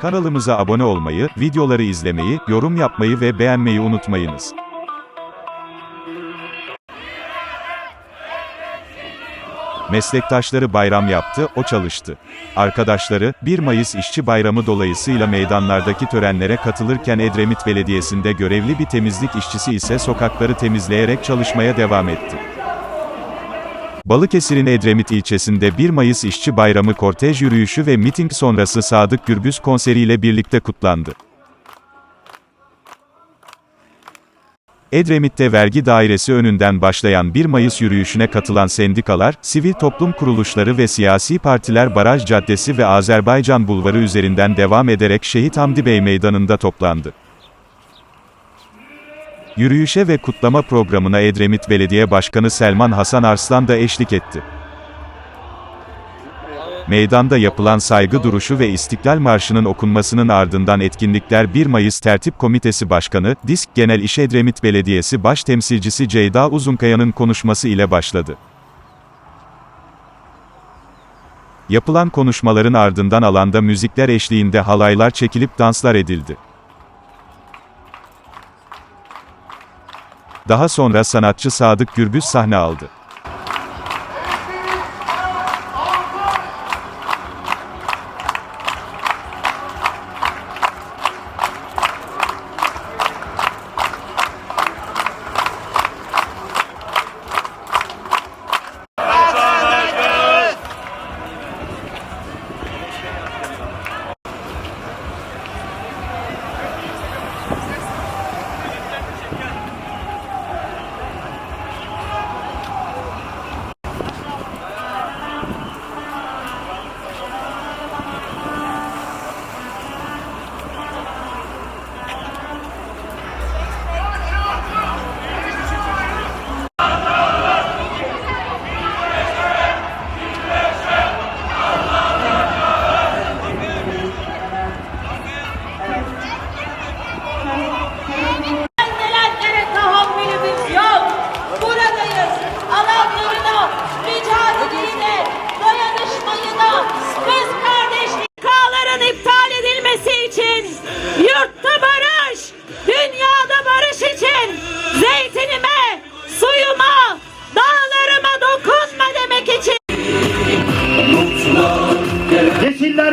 Kanalımıza abone olmayı, videoları izlemeyi, yorum yapmayı ve beğenmeyi unutmayınız. Meslektaşları bayram yaptı, o çalıştı. Arkadaşları, 1 Mayıs İşçi Bayramı dolayısıyla meydanlardaki törenlere katılırken Edremit Belediyesi'nde görevli bir temizlik işçisi ise sokakları temizleyerek çalışmaya devam etti. Balıkesir'in Edremit ilçesinde 1 Mayıs İşçi Bayramı kortej yürüyüşü ve miting sonrası Sadık Gürbüz konseriyle birlikte kutlandı. Edremit'te vergi dairesi önünden başlayan 1 Mayıs yürüyüşüne katılan sendikalar, sivil toplum kuruluşları ve siyasi partiler Baraj Caddesi ve Azerbaycan Bulvarı üzerinden devam ederek Şehit Hamdi Bey Meydanı'nda toplandı. Yürüyüşe ve kutlama programına Edremit Belediye Başkanı Selman Hasan Arslan da eşlik etti. Meydanda yapılan saygı duruşu ve İstiklal Marşı'nın okunmasının ardından etkinlikler 1 Mayıs Tertip Komitesi Başkanı, Disk Genel İş Edremit Belediyesi Baş Temsilcisi Ceyda Uzunkaya'nın konuşması ile başladı. Yapılan konuşmaların ardından alanda müzikler eşliğinde halaylar çekilip danslar edildi. Daha sonra sanatçı Sadık Gürbüz sahne aldı.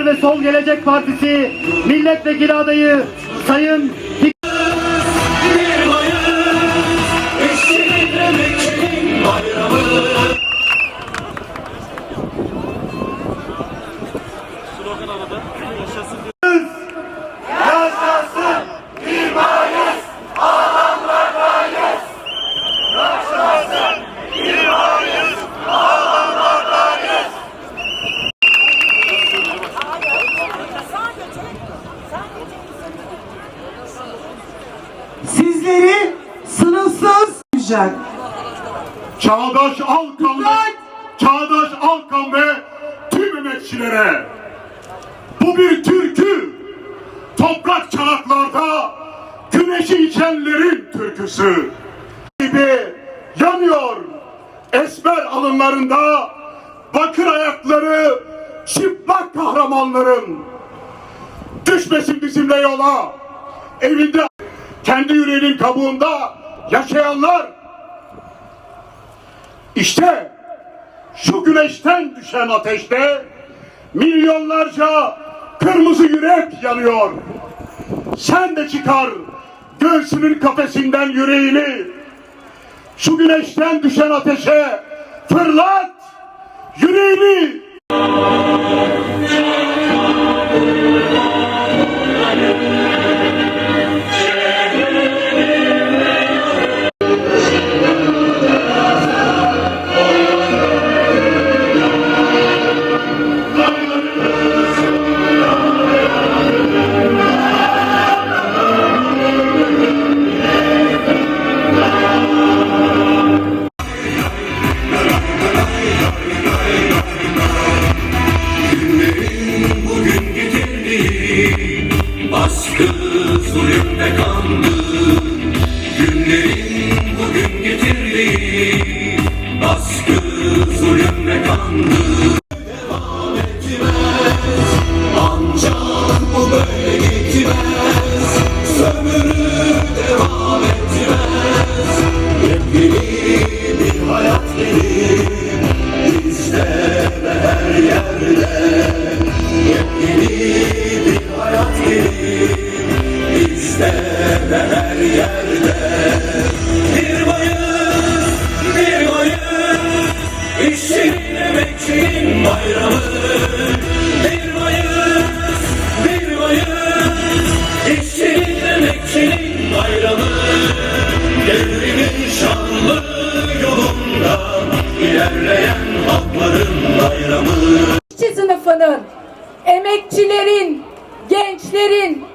Ve Sol Gelecek Partisi milletvekili adayı Sayın güzel. Çağdaş Alkan ve Çağdaş Alkan ve tüm emekçilere bu bir türkü. Toprak çanaklarda güneşi içenlerin türküsü gibi yanıyor. Esmer alınlarında bakır ayakları çıplak kahramanların düşmesin bizimle yola. Evinde kendi yüreğinin kabuğunda yaşayanlar işte şu güneşten düşen ateşte milyonlarca kırmızı yürek yanıyor. Sen de çıkar göğsünün kafesinden yüreğini. Şu güneşten düşen ateşe fırlat yüreğini. Bugün getirdiği baskı zulümde kandı Günlerin bugün getirdiği baskı zulümde kandı İşçinin emekçinin bayramı Devrimin şanlı ilerleyen halkların bayramı İşçi sınıfının, emekçilerin, gençlerin,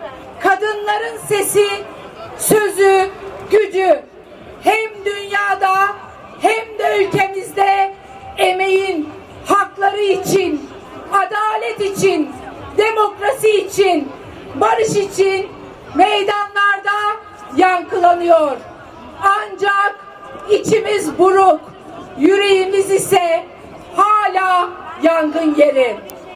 kadınların sesi, sözü, için meydanlarda yankılanıyor. Ancak içimiz buruk, yüreğimiz ise hala yangın yeri.